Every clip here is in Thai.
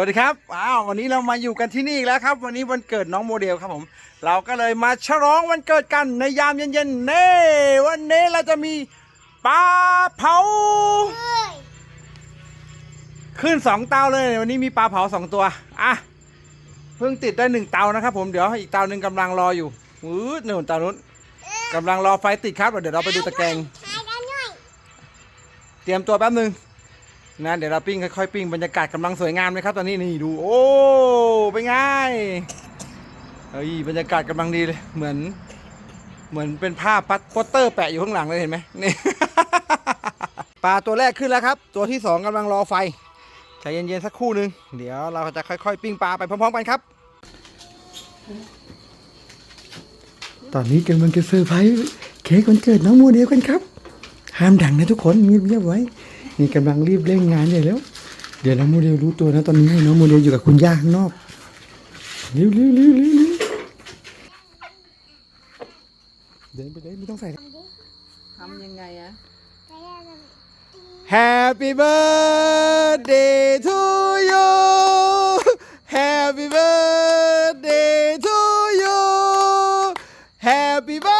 วัสดีครับอ้าววันนี้เรามาอยู่กันที่นี่อีกแล้วครับ วันนี้วันเกิดน้องโมเดลครับผม เราก็เลยมาฉลองวันเกิดกันในยามเย็นๆเน่วันนี้เราจะมีปลาเผา ขึ้นสองเตาเลยวันนี้มีปลาเผาสองตัวอะเพิ่งติดได้หนึ่งเตานะครับ ผมเดี๋ยวอีกเตาหนึ่งกำลังรออยู่อืดหนึ่งเตานู้นกำลังรอไฟติดครับเดี๋ยวเราไปดูตะแกรงเตรียมตัวแป๊บหนึ่ง นะเดี๋ยวเราปิ้งค่อยๆปิ้งบรรยากาศกำลังสวยงามเลยครับ ตอนนี้นี่ดู โอ้เป็นไงเฮ้ยบรรยากาศกำลังดีเลยเหมือน เหมือนเป็นภาพปัดโปสเตอร์แปะอยู่ข้างหลังเลยเห็นไหมนี่ปลาตัวแรกขึ้นแล้วครับ ตัวที่สองกำลังรอไฟใจเย็นๆสักครู่หนึ่งเดี๋ยวเราจะค่อยๆ ปิ้งปลาไปพร้อมๆกันครับ ตอนนี้กำลังจะเซอร์ไพรส์เค้กวันเกิดน้องโมเดลกันครับ ห้ามดังนะทุกคนเงียบๆไว้ นี่กำลังรีบเร่งงานใหญ่แล้ว เดี๋ยวน้องโมเดลรู้ตัวนะตอนนี้ให้น้องโมเดลอยู่กับคุณย่าข้างนอกเร็วๆเร็วๆเร็วๆเร็วเดินไปเลยไม่ต้องใส่ทำยังไงอะ Happy birthday to you Happy birthday to you Happy birthday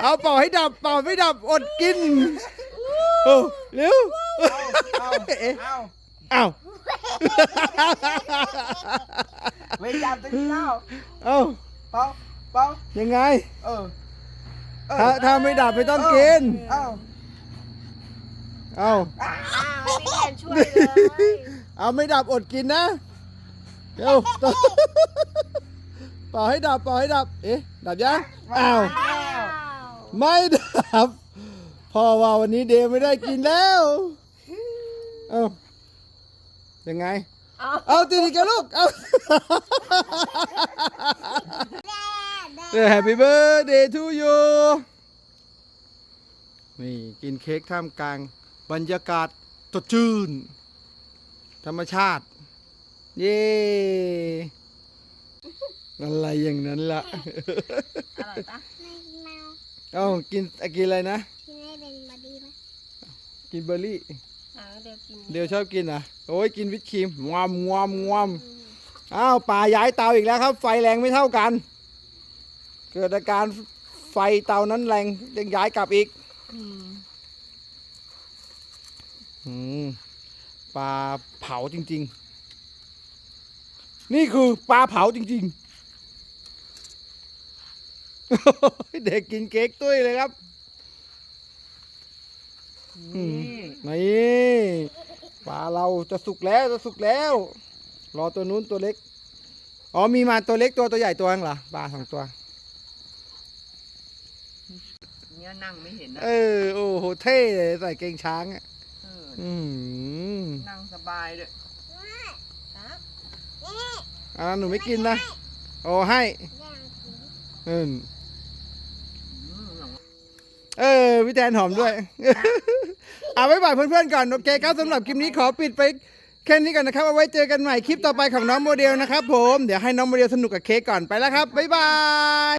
เอาเป่าให้ดับเป่าไม่ดับอดกินโอ้เร็วเอ๊ะเอาอ้าวไม่จับตะกี้เล่าเอ้าเป่าเป่ายังไง เออถ้าถ้าไม่ดับไม่ต้องกินเอาเอาอ้าวพี่แอนช่วยเลยเอาไม่ดับอดกินนะเร็วเป่าให้ดับเป่าให้ดับ เอ๊ะดับยังอ้าวอ้าว ไม่ดับพ่อว่าวันนี้เดย์ไม่ได้กินแล้ว เอ้ายังไงเอาเอาตีดีกันลูก เอา Happy birthday to you นี่กินเค้กท่ามกลาง บรรยากาศสดชื่น ธรรมชาติ เย้อะไรอย่างนั้นล่ะ อร่อยปะ เอากินอะกินอะไรนะ กินให้เป็นบอดี้ปะกินเบอร์รี่ อ่าเดี๋ยวกินเดี๋ยวชอบกินอะ โอ้ยกินวิปครีมงอมงอมงอมอ้าวป่าย้ายเตาอีกแล้วครับ ไฟแรงไม่เท่ากัน เกิดอาการไฟเตานั้นแรงยังย้ายกลับอีกอืมอืมปลาเผาจริง ๆ นี่คือปลาเผาจริง ๆ เด็กกินเค้กตุ้ยเลยครับอืมนี่นี่ปลาเราจะสุกแล้วจะสุกแล้ว รอตัวนู้นตัวเล็ก อ๋อมีมาตัวเล็กตัวตัวใหญ่ตัวนึงเหรอปลาสองตัวเนี่ยนั่งไม่เห็นนะเออโอ้โหเท่เลยใส่เกงช้างอะเอออืมนั่งสบายด้วยอ่าหนูไม่กินนะโอ้ให้อืมอืม เออพี่แทนหอมด้วย เอาไว้บ่ายเพื่อนๆก่อนโอเคครับสำหรับคลิปนี้ขอปิดไปแค่นี้ก่อนนะครับเอาไว้เจอกันใหม่คลิปต่อไปของน้องโมเดลนะครับผมเดี๋ยวให้น้องโมเดลสนุกกับเค้กก่อนไปแล้วครับบ๊ายบาย